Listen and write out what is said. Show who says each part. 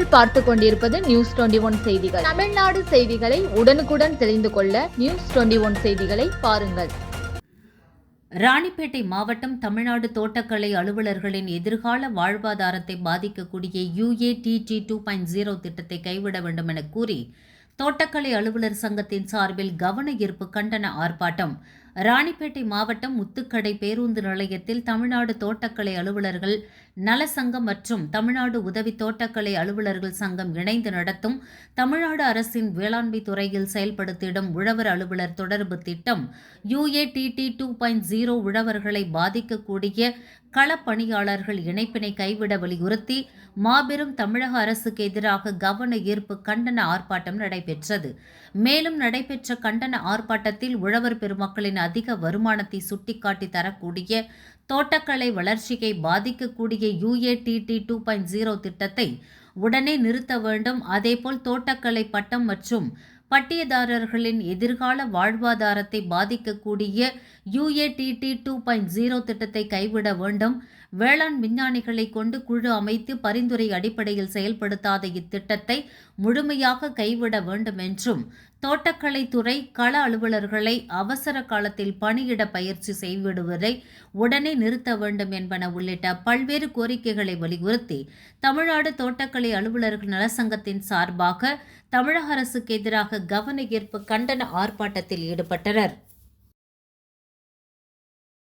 Speaker 1: நீங்கள் பார்த்து கொண்டிருப்பது நியூஸ் டுவெண்டி ஒன் செய்திகள். தமிழ்நாடு செய்திகளை உடனுக்குடன் தெரிந்து கொள்ள நியூஸ் டுவெண்டி ஒன் செய்திகளை பாருங்கள்.
Speaker 2: ராணிப்பேட்டை மாவட்டம் தமிழ்நாடு தோட்டக்கலை அலுவலர்களின் எதிர்கால வாழ்வாதாரத்தை பாதிக்கக்கூடிய யுஏடிடி டூ பாயிண்ட் ஜீரோ திட்டத்தை கைவிட வேண்டும் என கூறி தோட்டக்கலை அலுவலர் சங்கத்தின் சார்பில் கவன ஈர்ப்பு கண்டன ஆர்ப்பாட்டம் ராணிப்பேட்டை மாவட்டம் முத்துக்கடை பேருந்து நிலையத்தில் தமிழ்நாடு தோட்டக்கலை அலுவலர்கள் நலசங்கம் மற்றும் தமிழ்நாடு உதவி தோட்டக்கலை அலுவலர்கள் சங்கம் இணைந்து நடத்தும் தமிழ்நாடு அரசின் வேளாண்மை துறையில் செயல்படுத்திடும் உழவர் அலுவலர் தொடர்பு திட்டம் யுஏடிடி டூ பாயிண்ட் ஜீரோ உழவர்களை பாதிக்கக்கூடிய களப்பணியாளர்கள் இணைப்பினை கைவிட வலியுறுத்தி மாபெரும் தமிழக அரசுக்கு எதிராக கவன ஈர்ப்பு கண்டன ஆர்ப்பாட்டம் நடைபெற்றது. மேலும் நடைபெற்ற கண்டன ஆர்ப்பாட்டத்தில் உழவர் பெருமக்களின் அதிக வருமானத்தை சுட்டிக்காட்டி தரக்கூடிய தோட்டக்கலை வளர்ச்சியை பாதிக்கக்கூடிய யுஏடிடி டூ பாயிண்ட் ஜீரோ திட்டத்தை உடனே நிறுத்த வேண்டும். அதேபோல் தோட்டக்கலை பட்டம் மற்றும் பட்டியதாரர்களின் எதிர்கால வாழ்வாதாரத்தை பாதிக்கக்கூடிய யுஏடிடி டூ பாயிண்ட் ஜீரோ திட்டத்தை கைவிட வேண்டும். வேளாண் விஞ்ஞானிகளை கொண்டு குழு அமைத்து பரிந்துரை அடிப்படையில் செயல்படுத்தாத இத்திட்டத்தை முழுமையாக கைவிட வேண்டும் என்றும் தோட்டக்கலைத்துறை கள அலுவலர்களை அவசர காலத்தில் பணியிட பயிற்சி செய்விடுவதை உடனே நிறுத்த வேண்டும் என்பன உள்ளிட்ட பல்வேறு கோரிக்கைகளை வலியுறுத்தி தமிழ்நாடு தோட்டக்கலை அலுவலர்கள் நலசங்கத்தின் சார்பாக தமிழக அரசுக்கு எதிராக கவன ஈர்ப்பு கண்டன ஆர்ப்பாட்டத்தில் ஈடுபட்டனர்.